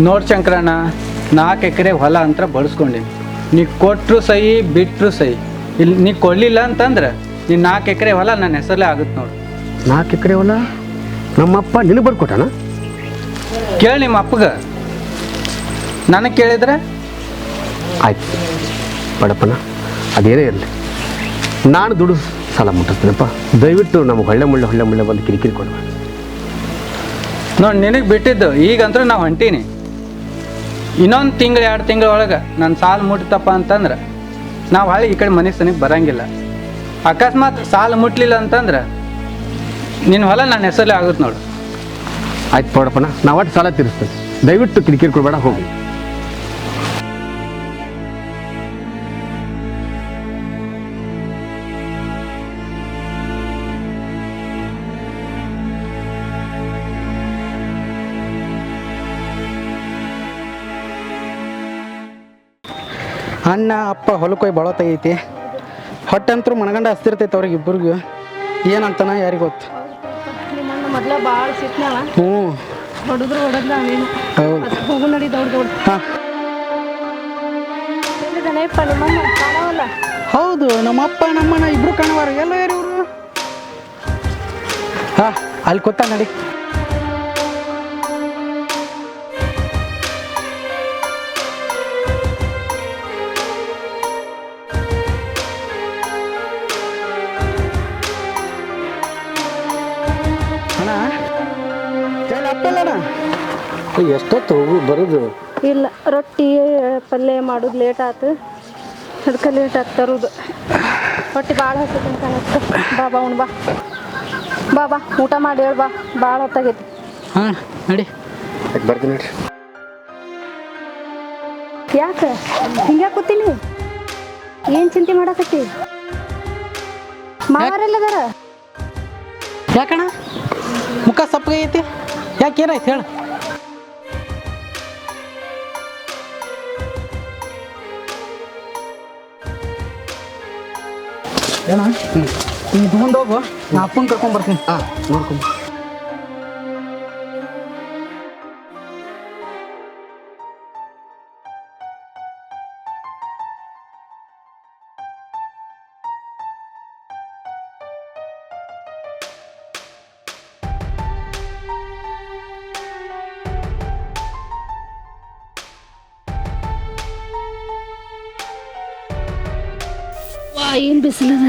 ನೋಡ್ ಶಂಕರಣ್ಣ ನಾಲ್ಕು ಎಕರೆ ಹೊಲ ಅಂತ ಬಳಸ್ಕೊಂಡೀನಿ ನೀ ಕೊಟ್ಟರು ಸಹಿ ಬಿಟ್ಟರು ಸಹಿ. ಇಲ್ಲಿ ನೀ ಕೊಡಲಿಲ್ಲ ಅಂತಂದ್ರೆ ನೀ ನಾಲ್ಕು ಎಕರೆ ಹೊಲ ನನ್ನ ಹೆಸರಲ್ಲೇ ಆಗುತ್ತೆ ನೋಡು. ನಾಲ್ಕು ಎಕರೆ ಹೊಲ? ನಮ್ಮಪ್ಪ ನಿನಗೆ ಬರ್ಕೊಟ್ಟಣ ಕೇಳಿ ನಿಮ್ಮ ಅಪ್ಪಗ. ನನಗೆ ಕೇಳಿದ್ರೆ? ಆಯ್ತು. ಬಡಪ್ಪನ ಅದೇನೇ ಇರಲಿ. ನಾನು ದುಡ್ಡು ಸಾಲ ಮುಟ್ಟಿಸ್ತೀನಪ್ಪ ದಯವಿಟ್ಟು ನಮಗೆ ಹೊಳ್ಳೆ ಮುಳ್ಳೆ ಹೊಳ್ಳೆ ಮುಳ್ಳೆ ಬಂದು ಕಿರಿಕಿರಿ ಕೊಡಬೇಡ. ನೋಡಿ ನಿನಗೆ ಬಿಟ್ಟಿದ್ದು ಈಗಂತೂ ನಾವು ಹೊಂಟೀನಿ. ಇನ್ನೊಂದು ತಿಂಗಳು, ಎರಡು ತಿಂಗಳ ಒಳಗೆ ನನ್ನ ಸಾಲ ಮುಟ್ತಪ್ಪ ಅಂತಂದ್ರೆ ನಾವು ಹಳ್ಳಿ ಈ ಕಡೆ ಮನೆ ಸನಿಗೆ ಬರಂಗಿಲ್ಲ. ಅಕಸ್ಮಾತ್ ಸಾಲ ಮುಟ್ಲಿಲ್ಲ ಅಂತಂದ್ರೆ ನಿನ್ನ ಹೊಲ ನನ್ನ ಹೆಸರಲ್ಲೇ ಆಗುತ್ತೆ ನೋಡು. ಆಯ್ತು ಬಡಪ್ಪನ ನಾವು ಒಟ್ಟು ಸಾಲ ತೀರಿಸ್ತೇವೆ. ದಯವಿಟ್ಟು ಕಿರಿಕಿರಿ ಕೊಡಬೇಡ, ಹೋಗಿ. ಅಣ್ಣ ಅಪ್ಪ ಹೊಲಕ್ಕೆ ಬಳತೈತಿ ಬಳೋ ಹೊಟ್ಟೆ ಹೊಟ್ಟಂತರೂ ಮನಗಂಡ ಹಸ್ತಿರ್ತೈತೆ ಅವ್ರಿಗೆ ಇಬ್ಬರಿಗೂ. ಏನಂತನ ಯಾರಿಗೆ ಗೊತ್ತು? ಹ್ಞೂ. ಹೌದು. ನಮ್ಮಪ್ಪ ನಮ್ಮಣ್ಣ ಇಬ್ರು ಕಾಣವಾರ ಎಲ್ಲ ಯಾರು ಇವರು? ಹಾಂ ಅಲ್ಲಿ ಕೂತ ನಡಿ. ಎಷ್ಟೊತ್ತು ಹೋಗು ಬರೋದು? ಇಲ್ಲ ರೊಟ್ಟಿ ಪಲ್ಯ ಮಾಡೋದು ಲೇಟ್ ಆತು. ಅದಕ್ಕೆ ಲೇಟ್ ಆತು ತರೋದು. ರೊಟ್ಟಿ ಭಾಳ ಹತ್ತೈತಿ ಅಂತ ಬಾ ಬಾ ಉಣ್ ಬಾ. ಬಾ ಬಾ ಊಟ ಮಾಡಿ ಹೇಳ್ಬಾ ಭಾಳ ಹೊತ್ತಾಗೈತಿ. ಹಾಂ ನಡಿ. ಬರ್ತೀನಿ ನಡಿ. ಯಾಕೆ? ಹಿಂಗೆ ಕೂತೀನಿ? ಏನು ಚಿಂತೆ ಮಾಡಕತ್ತಿ? ಮಾವರೆಲ್ಲದಾರ ಯಾಕಣ್ಣ? ಮುಖ ಸಪ್ಪಗೆ ಐತಿ ಯಾಕೆ ಏನಾಯ್ತು ಹೇಳು. ಏನ? ನೀ ಹೋಗು. ನಾ ಅಪ್ಪನ ಕರ್ಕೊಂಡ್ ಬರ್ತೀನಿ. ಹಾಂ ನೋಡ್ಕೊಂಡು ಏನು ಬಿಸಿಲದ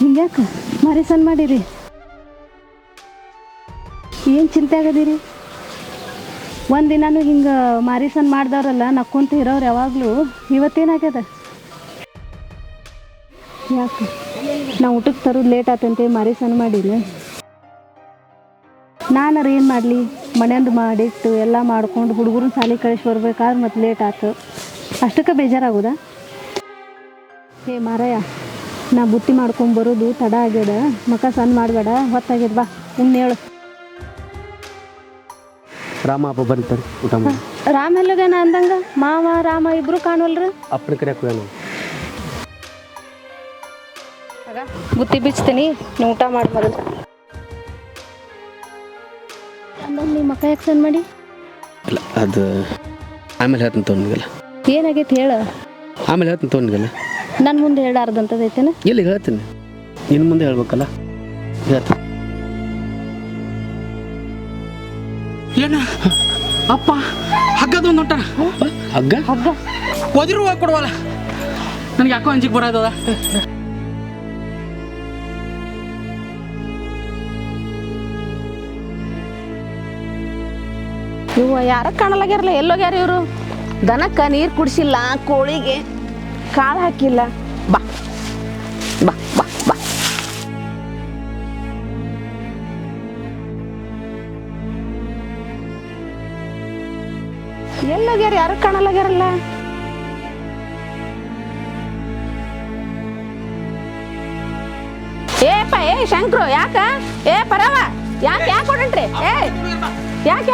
ಹಿಂಗ್ಯಾಕ ಮಾರಿ ಸಣ್ಣ ಮಾಡಿರಿ? ಏನು ಚಿಂತೆ ಆಗದಿರಿ? ಒಂದಿನಾನು ಹಿಂಗೆ ಮಾರಿ ಸಣ್ಣ ಮಾಡ್ದವ್ರಲ್ಲ, ನಕ್ಕೊಂತ ಇರೋರು ಯಾವಾಗಲೂ ಇವತ್ತೇನಾಗ್ಯದ ಯಾಕೆ? ನಾ ಊಟಕ್ಕೆ ತರೋದು ಲೇಟ್ ಆತಂತೆ, ಮಾರಿ ಸಣ್ಣ ಮಾಡಿಲ್ಲ ನಾನಾರ ಏನು ಮಾಡಲಿ? ಮನೆಯಂದು ಮಾಡಿಟ್ಟು ಎಲ್ಲ ಮಾಡ್ಕೊಂಡು ಹುಡುಗರು ಸಾಲಿ ಕಳಿಸಿ ಬರ್ಬೇಕಾದ್ರೆ ಮತ್ತೆ ಲೇಟ್ ಆಯ್ತು ಅಷ್ಟಕ್ಕೆ ಬೇಜಾರಾಗೋದಾ? ಹೇ ಮಾರಯ್ಯ ನಾ ಬುತ್ತಿ ಮಾಡ್ಕೊಂಡು ಬರೋದು ತಡ ಆಗ್ಯದ. ಮಕ ಸಣ್ಣ ಮಾಡಬೇಡ ಹೊತ್ತಾಗ್ಯದ ಬಾ ಇನ್ನು ಹೇಳು. ರಾಮ ಅಪ್ಪ ಬರೀತಾರೆ ಊಟ ಮಾಡಿ. ರಾಮ ಎಲ್ಲಗೇನ ಅಂದಂಗ? ಮಾವ ರಾಮ ಇಬ್ರು ಕಾಣುವಲ್ರಿ? ಅಪ್ಪನ ಕರೆ ಕೂಡ ಬುತ್ತಿ ಬಿಚ್ತೀನಿ ಊಟ ಮಾಡಿ ಮೊದಲು. ಮಕ್ಕ ಯಾಕೆ ಮಾಡಿ? ಇಲ್ಲ ಅದು ಆಮೇಲೆ ಹೇಳ್ತೀನಿ ತೊಗೊಂಡಿಲ್ಲ ಏನಾಗೈತೆ ಹೇಳು. ಆಮೇಲೆ ಹೇಳ್ತೀನಿ ತೊಗೊಂಡಿಲ್ಲ ನನ್ನ ಮುಂದೆ ಹೇಳಾರ್ದಂಥದೈತೇನ ಇಲ್ಲಿ ಹೇಳ್ತೀನಿ. ನಿನ್ನ ಮುಂದೆ ಹೇಳ್ಬೇಕಲ್ಲ? ಹೇಳ್ತೀನಿ. ಏನ? ಅಪ್ಪ ಹಗ್ಗದ ಒಂದು ಹೊಂಟಾನ ಹಗ್ಗ? ಹಗ್ಗ ಒದಿರು ಕೊಡುವಲ್ಲ? ನನಗೆ ಯಾಕೋ ಅಂಜಿಗೆ ಬರೋದದ ಇವ ಯಾರ ಕಾಣಲಾಗ್ಯಾರಲ್ಲ? ಎಲ್ಲೋಗ್ಯಾರ ಇವರು? ದನಕ್ಕೆ ನೀರು ಕುಡಿಸಿಲ್ಲ, ಕೋಳಿಗೆ ಕಾಳು ಹಾಕಿಲ್ಲ. ಬಾ ಬಾ ಬಾ ಬಾ. ಎಲ್ಲೋಗ್ಯಾರ, ಯಾರು ಕಾಣಲಾಗ್ಯಾರಲ್ಲ? ಏಪ ಏ ಶಂಕ್ರು, ಯಾಕ? ಏ ಪರವ. ಯಾಕೆ ಯಾಕೆ ಹೊಡಂಟ್ರಿ ಏ ಯಾಕೆ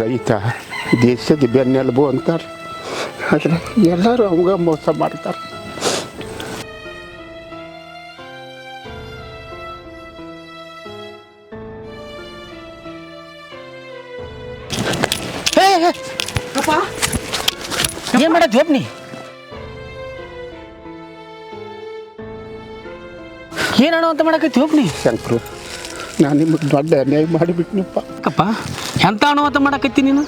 ರೈತ ದೇಶದ ಬೆನ್ನೆಲುಬು ಅಂತಾರೆ ಆದರೆ ಎಲ್ಲರೂ ಅವಾಗ ಮೋಸ ಮಾಡ್ತಾರೆ. ಏನು ಮಾಡತ್ ನೀ ಏನೋ ಅಂತ ಮಾಡಕತ್ತಿ ನೀ ಶಂಕರು ನಾನು ನಿಮಗೆ ದೊಡ್ಡ ಅನ್ಯಾಯ ಮಾಡಿಬಿಟ್ನಪ್ಪ. ಅಕ್ಕಪ್ಪ ಎಂತ ಅಂತ ಮಾಡಕತ್ತಿ ನೀನು?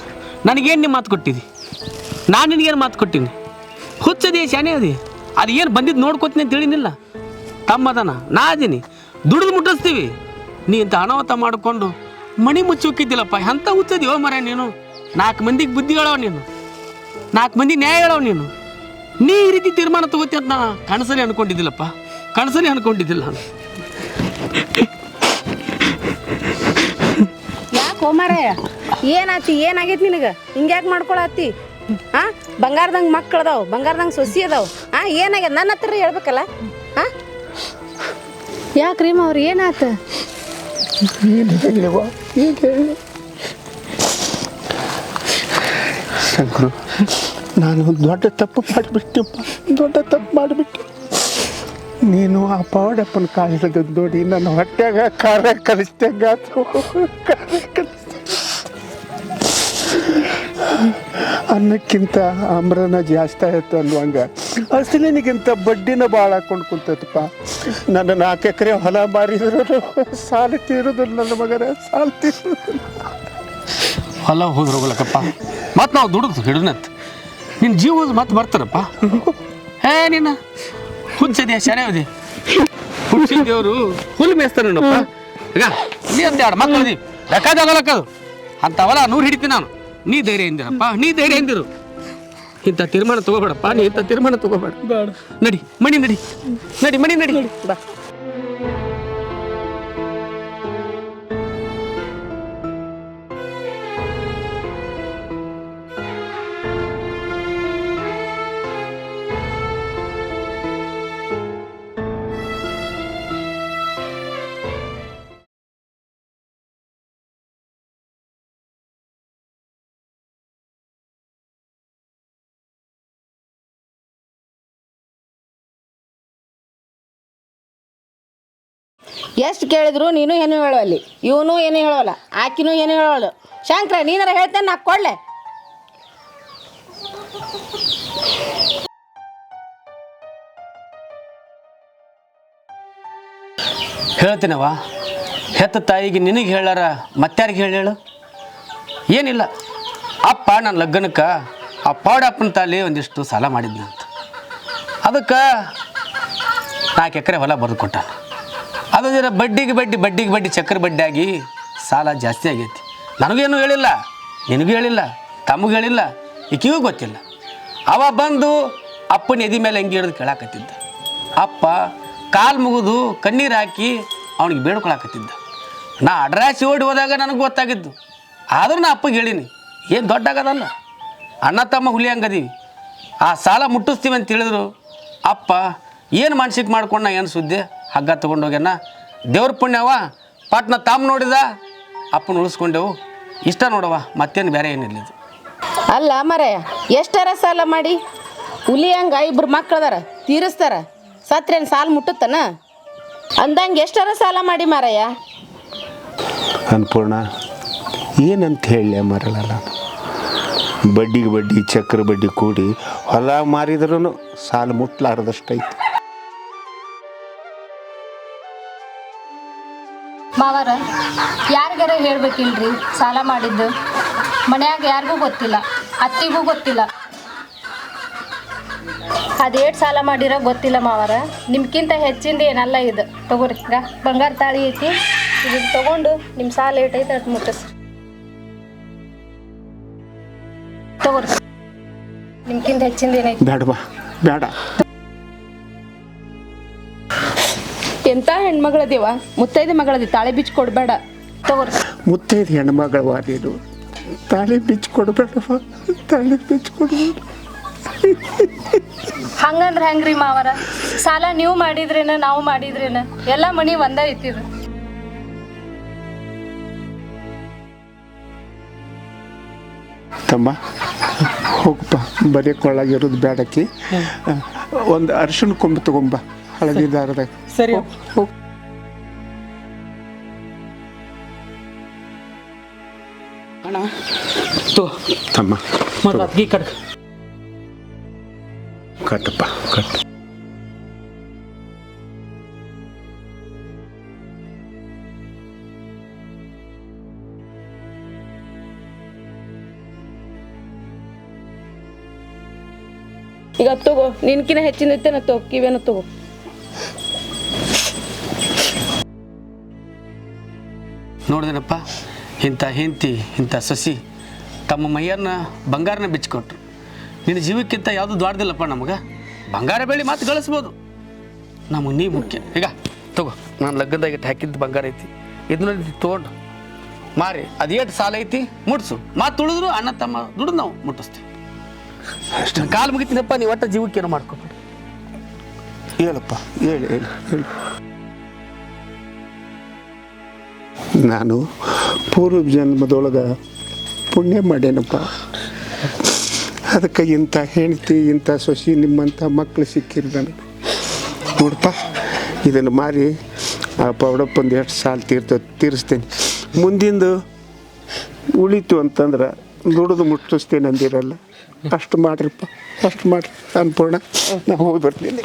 ನನಗೇನು ನಿಮ್ಮ ಮಾತು ಕೊಟ್ಟಿದಿ? ನಾನು ನಿನಗೇನು ಮಾತು ಕೊಟ್ಟೀನಿ? ಹುಚ್ಚದಿ ಶಾನೆ ಅದಿ, ಅದು ಏನು ಬಂದಿದ್ದು ನೋಡ್ಕೊತೀನಿ ಅಂತ ಹೇಳಿನಿಲ್ಲ. ತಮ್ಮದನ, ನಾ ಅದೀನಿ. ದುಡಿದು ಮುಟ್ಟಿಸ್ತೀವಿ. ನೀ ಇಂಥ ಅನಾಹುತ ಮಾಡಿಕೊಂಡು ಮಣಿ ಮುಚ್ಚುಕ್ಕಿದ್ದಿಲ್ಲಪ್ಪ ಎಂಥ ಹುಚ್ಚದಿ ಓ ಮರ ನೀನು? ನಾಲ್ಕು ಮಂದಿಗೆ ಬುದ್ಧಿ ಹೇಳವ ನೀನು. ನಾಲ್ಕು ಮಂದಿ ನ್ಯಾಯ ಹೇಳವ ನೀನು. ನೀ ಈ ರೀತಿ ತೀರ್ಮಾನ ತಗೋತಿ ಅಂತ ನಾನು ಕನಸಲ್ಲಿ ಅನ್ಕೊಂಡಿದ್ದಿಲ್ಲಪ್ಪ. ಕನಸಲ್ಲಿ ಅನ್ಕೊಂಡಿದ್ದಿಲ್ಲ ನಾನು. ಯಾಕೆ ಓಮಾರಯ್ಯ ಏನಾತಿ ಏನಾಗೈತಿ ನಿನಗೆ? ಹಿಂಗ್ಯಾಕೆ ಮಾಡ್ಕೊಳತ್ತಿ? ಹಾ? ಬಂಗಾರದಂಗೆ ಮಕ್ಳು ಅದಾವ ಬಂಗಾರದಂಗೆ ಸೊಸಿ ಅದಾವ. ಹಾ ಏನಾಗ್ಯದ? ನನ್ನ ಹತ್ರ ಹೇಳ್ಬೇಕಲ್ಲ? ಹಾ? ಯಾಕ್ರಿ ಅವ್ರು ಏನಾತ? ಏನು ಹೇಳಿವ ಏನು ಶಂಕರು ನಾನು ದೊಡ್ಡ ತಪ್ಪು ಮಾಡಿಬಿಟ್ಟೆಪ್ಪ. ದೊಡ್ಡ ತಪ್ಪು ಮಾಡಿಬಿಟ್ಟೆ. ನೀನು ಆ ಪಾವಡಪ್ಪನ ಕಾಲಿಲ್ಲದ ನೋಡಿ ನನ್ನ ಹೊಟ್ಟೆಗ ಖಾರ ಕಲಿಸ್ದಂಗ ಖಾರ ಅನ್ನಕ್ಕಿಂತ ಆಮ್ರನ ಜಾಸ್ತಿ ಆಯ್ತು ಅನ್ನುವಂಗ ಅಸಲಿನಿಗಿಂತ ಬಡ್ಡಿನ ಭಾಳ ಹಾಕೊಂಡು ಕುಂತೈತಪ್ಪ. ನನ್ನ ನಾಲ್ಕು ಎಕರೆ ಹೊಲ ಮಾರಿದ್ರು ಸಾಲ ತೀರೋದಿಲ್ಲ ನನ್ನ ಮಗನ ಸಾಲ ತೀರೋದಿಲ್ಲ. ಹೊಲ ಹೋದ್ರೆ ಹೋಗ್ಲಕ್ಕಪ್ಪ ಮತ್ತೆ ನಾವು ದುಡಿದು ಹಿಡಿದ್ನತ್. ನಿನ್ನ ಜೀವ ಮತ್ತೆ ಬರ್ತಾರಪ್ಪ. ಏ ನೀನು ಹುಚ್ಚದೆ ಶರೇವದಿ ಹುಚ್ಚಿನ ದೇವರು ಹುಲ್ ನೋಡಪ್ಪ. ಈಗ ನೀ ಅಂತ ಎರಡು ಮಕ್ಕಳು ಅದೀವಿ ಲೆಕ್ಕಾದಾಗಲಕ್ಕದು ಅಂತ ಹೊಲ ನೂರು ಹಿಡಿತೀನಿ ನಾನು. ನೀ ಧೈರ್ಯ ಎಂದಿರಪ್ಪ ನೀ ಧೈರ್ಯ ಎಂದಿರು ಇಂಥ ತೀರ್ಮಾನ ತಗೋಬೇಡಪ್ಪ ನೀ ಇಂಥ ತೀರ್ಮಾನ ತಗೋಬೇಡ. ನಡಿ ಮಣಿ ನಡಿ ನಡಿ ಮಣಿ ನಡಿ ಬಾ. ಎಷ್ಟು ಕೇಳಿದ್ರು ನೀನು ಏನು ಹೇಳುವಲ್ಲಿ? ಇವನು ಏನು ಹೇಳೋಲ್ಲ, ಆಕಿನೂ ಏನು ಹೇಳೋಲ್ಲ ಶಂಕರ, ನೀನಾರ ಹೇಳ್ತೇನೆ, ನಾ ಕೊಡ್ಲೆ. ಹೇಳ್ತೀನವ ಹೆತ್ತ ತಾಯಿಗೆ ನಿನಗೆ ಹೇಳಾರ ಮತ್ತಾರಿಗೆ ಹೇಳಿ ಏನಿಲ್ಲ. ಅಪ್ಪ ನನ್ನ ಲಗ್ನಕ್ಕೆ, ಆ ಪಾಡಪ್ಪನ ತಾಲಿ ಒಂದಿಷ್ಟು ಸಾಲ ಮಾಡಿದ್ನಂತ. ಅದಕ್ಕೆ ನಾಲ್ಕು ಎಕರೆ ಹೊಲ ಬರೆದು ಕೊಟ್ಟ ಅದು ಜರ ಬಡ್ಡಿಗೆ ಬಡ್ಡಿ ಬಡ್ಡಿಗೆ ಬಡ್ಡಿ, ಚಕ್ರ ಬಡ್ಡಿ ಆಗಿ ಸಾಲ ಜಾಸ್ತಿ ಆಗೈತಿ. ನನಗೇನು ಹೇಳಿಲ್ಲ, ನಿನಗೂ ಹೇಳಿಲ್ಲ, ತಮಗೂ ಹೇಳಿಲ್ಲ, ಈಕಿಗೂ ಗೊತ್ತಿಲ್ಲ. ಅವ ಬಂದು ಅಪ್ಪನ ಎದಿ ಮೇಲೆ ಹೆಂಗೆ ಹಿಡಿದು ಕೇಳಾಕತ್ತಿದ್ದ. ಅಪ್ಪ ಕಾಲು ಮುಗಿದು ಕಣ್ಣೀರು ಹಾಕಿ ಅವನಿಗೆ ಬೇಡ್ಕೊಳಕತ್ತಿದ್ದ. ನಾ ಅಡ್ರಾಸಿ ಓಡಿ ಹೋದಾಗ ನನಗೆ ಗೊತ್ತಾಗಿದ್ದು. ಆದರೂ ನಾ ಅಪ್ಪಗೆ ಹೇಳೀನಿ, ಏನು ದೊಡ್ಡ ಆಗದಲ್ಲ ಅಣ್ಣ ತಮ್ಮ ಹುಲಿ ಹಂಗದೀವಿ. ಆ ಸಾಲ ಮುಟ್ಟಿಸ್ತೀವಿ ಅಂತ ಹೇಳಿದ್ರು. ಅಪ್ಪ, ಏನು ಮಾನಸಿಕ ಮಾಡ್ಕೊಂಡ ಏನು ಸುದ್ದಿ? ಹಗ್ಗ ತೊಗೊಂಡೋಗ್ಯಾನ. ದೇವ್ರ ಪುಣ್ಯವ ಪಟ್ನ ತಾಮ್ ನೋಡಿದ ಅಪ್ಪನ ಉಳಿಸ್ಕೊಂಡೆವು. ಇಷ್ಟ ನೋಡವ ಮತ್ತೇನು ಬೇರೆ ಏನಿಲ್ಲ ಇದು. ಅಲ್ಲ ಮರೆ ಎಷ್ಟರ ಸಾಲ ಮಾಡಿ? ಹುಲಿ ಹಂಗ ಇಬ್ರು ಮಕ್ಕಳದಾರ ತೀರಿಸ್ತಾರ. ಸತ್ರೇನು ಸಾಲ ಮುಟ್ಟುತ್ತನ? ಅಂದಂಗೆ ಎಷ್ಟರ ಸಾಲ ಮಾಡಿ ಮಾರಯ್ಯ? ಅನ್ಪೂರ್ಣ ಏನಂತ ಹೇಳಿ ಮರಳಲ್ಲ ನಾನು? ಬಡ್ಡಿಗೆ ಬಡ್ಡಿ ಚಕ್ರ ಬಡ್ಡಿ ಕೂಡಿ ಹೊಲ ಮಾರಿದ್ರೂ ಸಾಲ ಮುಟ್ಲಾರ್ದಷ್ಟೈತಿ ಮಾವಾರ, ಯಾರಿಗಾರ ಹೇಳ್ಬೇಕಿಲ್ರಿ? ಸಾಲ ಮಾಡಿದ್ದು. ಮನ್ಯಾಗ ಯಾರಿಗೂ ಗೊತ್ತಿಲ್ಲ, ಅತ್ತಿಗೂ ಗೊತ್ತಿಲ್ಲ. ಅದೇಟ್ ಸಾಲ ಮಾಡಿರೋ ಗೊತ್ತಿಲ್ಲ ಮಾವಾರ. ನಿಮ್ಗಿಂತ ಹೆಚ್ಚಿಂದ ಏನಲ್ಲ ಇದು. ತಗೋರಿ ಬಂಗಾರ ತಾಳಿ ಐತಿ. ಇದನ್ನ ತಗೊಂಡು ನಿಮ್ಮ ಸಾಲ ಏಟ್ ಐತೆ ಅದ್ ಮುಟ್ಟಿಸ್ರಿ ತಗೋರಿ. ನಿಮ್ಗಿಂತ ಹೆಚ್ಚಿಂದ ಏನೈತಿ? ಬೇಡ ಎಂಥ ಹೆಣ್ಮಗಳದೇವ? ಮುತ್ತೈದೆ ಮಗಳದಿ ತಾಳೆ ಬಿಚ್ಚಿ ಕೊಡಬೇಡ. ತಗೋರಿ. ಮುತ್ತೈದು ಹೆಣ್ಮಗಳವ ನೀನು. ತಾಳೆ ಬಿಚ್ಚಿ ಕೊಡಬೇಡವ ತಾಳೆ ಬಿಚ್ಚಿ ಕೊಡಬೇಡ. ಹಂಗಂದ್ರೆ ಹೆಂಗ್ರಿ ಮಾವರ? ಸಾಲ ನೀವು ಮಾಡಿದ್ರೇನ ನಾವು ಮಾಡಿದ್ರೇನ? ಎಲ್ಲ ಮನಿ ಒಂದ ಐತಿದು ತಮ್ಮ ಹೋಗಪ್ಪ ಬರೀ ಕೊಳ್ಳಾಗಿರೋದು ಬೇಡಕ್ಕಿ. ಒಂದು ಅರ್ಶನ ಕೊಂಬ ತಗೊಂಬ. ಹಳದಿ ದಾರದಾಗ ಸರಿ ಹೋಗ್ ಅಣ್ಣ. ತೋ. ತಮ್ಮ. ಮೊದಲು ಕಟ್. ಕಟ್ಟಪ್ಪ ಕಟ್ಟು ಈಗ ತಗೋ ನಿನ್ಕಿನ ಹೆಚ್ಚಿನ ಇತ್ತೇನ ತಗೋ ಕಿವೇನ ತಗೋ. ನೋಡಿದೆನಪ್ಪ ಇಂಥ ಹೆಂಡತಿ ಇಂಥ ಸಸಿ ತಮ್ಮ ಮೈಯನ್ನು ಬಂಗಾರನ ಬಿಚ್ಚಿಕೊಟ್ರು. ನಿನ್ನ ಜೀವಕ್ಕಿಂತ ಯಾವುದು ದ್ವಾಡ್ದಿಲ್ಲಪ್ಪ ನಮಗೆ? ಬಂಗಾರ ಬೆಳಿ ಮಾತು ಗಳಿಸ್ಬೋದು. ನಮಗೆ ನೀ ಮುಖ್ಯ. ಈಗ ತಗೋ ನಾನು ಲಗ್ನದಾಗ ಇಟ್ಟು ಹಾಕಿದ್ದು ಬಂಗಾರ ಐತಿ. ಇದನ್ನ ತೊಗೊಂಡು. ಮಾರಿ ಅದೇಟು ಸಾಲ ಐತಿ ಮುಟ್ಸು. ಮಾತು ತುಳಿದ್ರು ಅಣ್ಣ ತಮ್ಮ ದುಡ್ದು ನಾವು ಮುಟ್ಟಿಸ್ತೀವಿ. ಅಷ್ಟು. ಕಾಲು ಮುಗಿತೀನಪ್ಪ ನೀವು ಒಟ್ಟು ಜೀವಕ್ಕೆ ಏನೋ ಮಾಡ್ಕೊಬೇಡಿ. ಹೇಳಪ್ಪ ಹೇಳಿ ಹೇಳಿ ಹೇಳಿ. ನಾನು ಪೂರ್ವ ಜನ್ಮದೊಳಗೆ ಪುಣ್ಯ ಮಾಡೇನಪ್ಪ ಅದಕ್ಕೆ ಇಂಥ ಹೆಂಡತಿ, ಇಂಥ ಸೊಸಿ, ನಿಮ್ಮಂಥ ಮಕ್ಕಳು ಸಿಕ್ಕಿರಿ ನನಗೆ. ನೋಡಪ್ಪ, ಇದನ್ನು ಮಾರಿ ಆ ಪೌಡಪ್ಪಂದು ಎಷ್ಟು ಸಾಲ ತೀರ್ತ, ತೀರಿಸ್ತೇನೆ. ಮುಂದಿಂದು ಉಳಿತು ಅಂತಂದ್ರೆ ದುಡಿದು ಮುಟ್ಟಿಸ್ತೇನೆ ಅಂದಿರಲ್ಲ ಅಷ್ಟು ಮಾಡ್ರಿಪ್ಪ, ಅಷ್ಟು ಮಾಡಿರಿ ಅನ್ನಪೂರ್ಣ. ನಾವು ಹೋಗಿ ಬರ್ತೀನಿ.